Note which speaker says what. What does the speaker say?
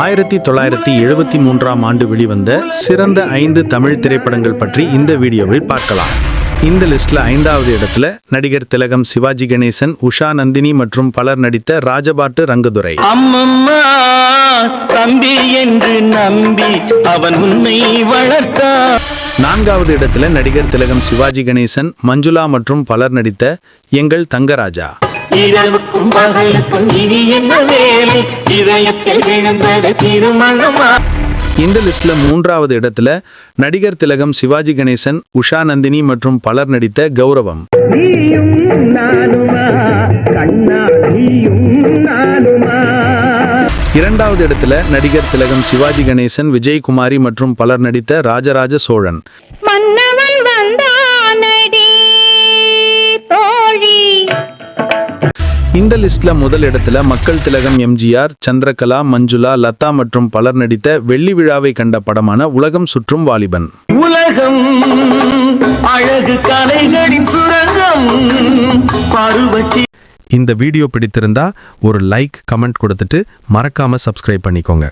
Speaker 1: ஆயிரத்தி தொள்ளாயிரத்தி எழுபத்தி மூன்றாம் ஆண்டு வெளிவந்த சிறந்த ஐந்து தமிழ் திரைப்படங்கள் பற்றி இந்த வீடியோவில் பார்க்கலாம். இந்த லிஸ்ட்ல ஐந்தாவது இடத்துல நடிகர் திலகம் சிவாஜி கணேசன் உஷா நந்தினி மற்றும் பலர் நடித்த ராஜபாட்டு ரங்கதுரை.
Speaker 2: தம்பி என்று நம்பி அவன் உன்னை வளர்த்தான்.
Speaker 1: நான்காவது இடத்துல நடிகர் திலகம் சிவாஜி கணேசன் மஞ்சுளா மற்றும் பலர் நடித்த எங்கள் தங்கராஜா.
Speaker 2: இரவுக்கும் பகலுக்கும் இனி என்ன வேலை? இதயத்தில் விழுந்தது திருமணமா?
Speaker 1: இந்த லிஸ்ட்ல மூன்றாவது இடத்துல நடிகர் திலகம் சிவாஜி கணேசன் உஷா நந்தினி மற்றும் பலர் நடித்த கௌரவம்.
Speaker 2: நீயும் நானுமா? கண்ணா நீயும் நானுமா?
Speaker 1: இரண்டாவது இடத்துல நடிகர் திலகம் சிவாஜி கணேசன் விஜயகுமாரி மற்றும் பலர் நடித்த ராஜராஜ சோழன்.
Speaker 3: மன்னவன்
Speaker 1: இந்த லிஸ்ட்ல முதல் இடத்துல மக்கள் திலகம் எம்ஜிஆர் சந்திரகலா மஞ்சுளா லதா மற்றும் பலர் நடித்த வெள்ளி விழாவை கண்ட படமான உலகம் சுற்றும் வாலிபன்.
Speaker 2: உலகம் அழகு கலைகளின் சுரங்கம்
Speaker 1: இந்த வீடியோ பிடித்திருந்தா ஒரு லைக் கமெண்ட் கொடுத்துட்டு மறக்காம சப்ஸ்கிரைப் பண்ணிக்கோங்க.